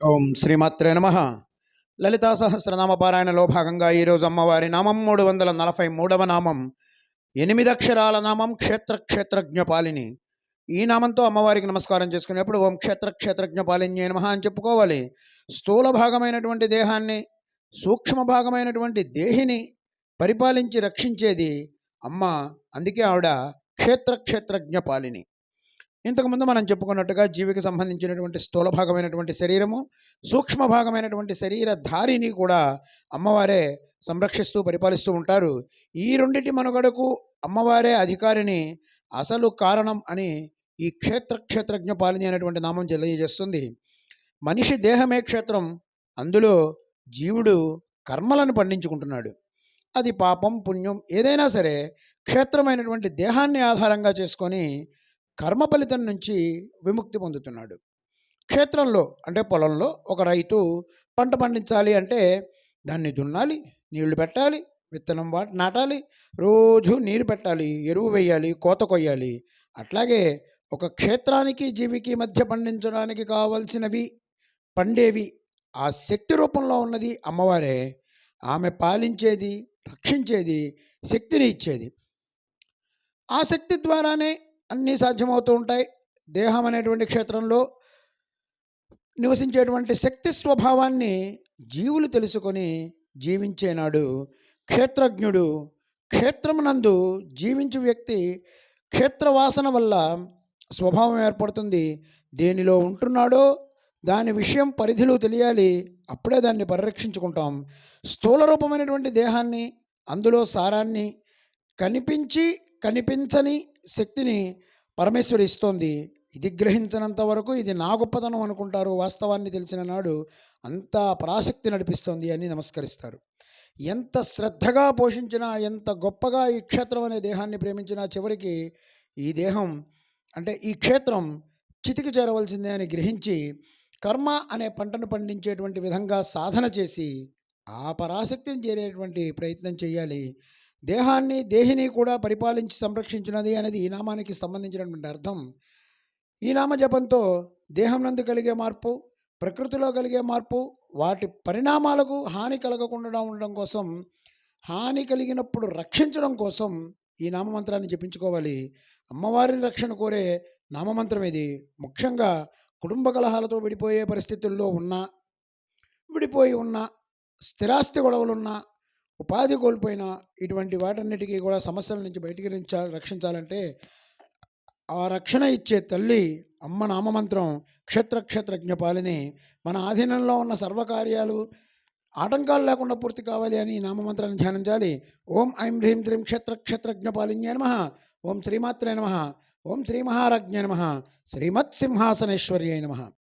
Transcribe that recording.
ఓం శ్రీమాత్రే నమ. లలితా సహస్రనామ పారాయణలో భాగంగా ఈరోజు అమ్మవారి నామం మూడు వందల నలభై మూడవ నామం. ఎనిమిది అక్షరాల నామం క్షేత్ర క్షేత్రజ్ఞ పాలిని ఈ నామంతో అమ్మవారికి నమస్కారం చేసుకునేప్పుడు ఓం క్షేత్ర క్షేత్రజ్ఞ పాలిని నమః అని చెప్పుకోవాలి. స్థూల భాగమైనటువంటి దేహాన్ని సూక్ష్మ భాగమైనటువంటి దేహిని పరిపాలించి రక్షించేది అమ్మ అందుకే ఆవిడ క్షేత్ర క్షేత్రజ్ఞ పాలిని ఇంతకుముందు మనం చెప్పుకున్నట్టుగా జీవికి సంబంధించినటువంటి స్థూల భాగమైనటువంటి శరీరము సూక్ష్మ భాగమైనటువంటి శరీర ధారిని కూడా అమ్మవారే సంరక్షిస్తూ పరిపాలిస్తూ ఉంటారు. ఈ రెండిటి మనుగడకు అమ్మవారే అధికారిని అసలు కారణం అని ఈ క్షేత్ర క్షేత్రజ్ఞ పాలిని అనేటువంటి నామం తెలియజేస్తుంది. మనిషి దేహమే క్షేత్రం అందులో జీవుడు కర్మలను పండించుకుంటున్నాడు. అది పాపం పుణ్యం ఏదైనా సరే క్షేత్రమైనటువంటి దేహాన్ని ఆధారంగా చేసుకొని కర్మ ఫలితం నుంచి విముక్తి పొందుతున్నాడు. క్షేత్రంలో అంటే పొలంలో ఒక రైతు పంట పండించాలి అంటే దాన్ని దున్నాలి నీళ్ళు పెట్టాలి విత్తనం వా నాటాలి రోజు నీరు పెట్టాలి ఎరువు వేయాలి కోత కొయ్యాలి. అట్లాగే ఒక క్షేత్రానికి జీవికి మధ్య పండించడానికి కావలసినవి పండేవి. ఆ శక్తి రూపంలో ఉన్నది అమ్మవారే. ఆమె పాలించేది రక్షించేది శక్తిని ఇచ్చేది. ఆ శక్తి ద్వారానే అన్నీ సాధ్యమవుతూ ఉంటాయి. దేహం అనేటువంటి క్షేత్రంలో నివసించేటువంటి శక్తి స్వభావాన్ని జీవులు తెలుసుకొని జీవించేనాడు క్షేత్రజ్ఞుడు క్షేత్రమునందు జీవించు వ్యక్తి క్షేత్రవాసన వల్ల స్వభావం ఏర్పడుతుంది. దేనిలో ఉంటున్నాడో దాని విషయం పరిధిలో తెలియాలి. అప్పుడే దాన్ని పరిరక్షించుకుంటాం. స్థూల రూపమైనటువంటి దేహాన్ని అందులో సారాన్ని కనిపించి కనిపించని శక్తిని పరమేశ్వరి ఇస్తోంది. ఇది గ్రహించినంత వరకు ఇది నా గొప్పతనం అనుకుంటారు. వాస్తవాన్ని తెలిసిన నాడు అంత పరాశక్తి నడిపిస్తోంది అని నమస్కరిస్తారు. ఎంత శ్రద్ధగా పోషించినా ఎంత గొప్పగా ఈ క్షేత్రం అనే దేహాన్ని ప్రేమించినా చివరికి ఈ దేహం అంటే ఈ క్షేత్రం చితికి చేరవలసిందే అని గ్రహించి కర్మ అనే పంటను పండించేటువంటి విధంగా సాధన చేసి ఆ పరాశక్తిని చేరేటువంటి ప్రయత్నం చేయాలి. దేహాన్ని దేహిని కూడా పరిపాలించి సంరక్షించినది అనేది ఈ నామానికి సంబంధించినటువంటి అర్థం. ఈ నామ జపంతో దేహం నందు కలిగే మార్పు ప్రకృతిలో కలిగే మార్పు వాటి పరిణామాలకు హాని కలగకుండా ఉండడం కోసం హాని కలిగినప్పుడు రక్షించడం కోసం ఈ నామమంత్రాన్ని జపించుకోవాలి. అమ్మవారిని రక్షణ కోరే నామమంత్రం ఇది. ముఖ్యంగా కుటుంబ కలహాలతో విడిపోయే పరిస్థితుల్లో ఉన్నా విడిపోయి ఉన్న స్థిరాస్తి గొడవలున్నా ఉపాధి కోల్పోయిన ఇటువంటి వాటన్నిటికీ కూడా సమస్యల నుంచి బయటికి రక్షించాలంటే ఆ రక్షణ ఇచ్చే తల్లి అమ్మ నామమంత్రం క్షేత్ర క్షేత్రజ్ఞ పాలిని మన ఆధీనంలో ఉన్న సర్వకార్యాలు ఆటంకాలు లేకుండా పూర్తి కావాలి అని ఈ నామమంత్రాన్ని ధ్యానించాలి. ఓం ఐం హ్రీం త్రీం క్షేత్ర క్షేత్రజ్ఞ నమ. ఓం శ్రీమాత్రే నమ. ఓం శ్రీ మహారాజ్ఞ నమ. శ్రీమత్ సింహాసనేశ్వర్యై నమ.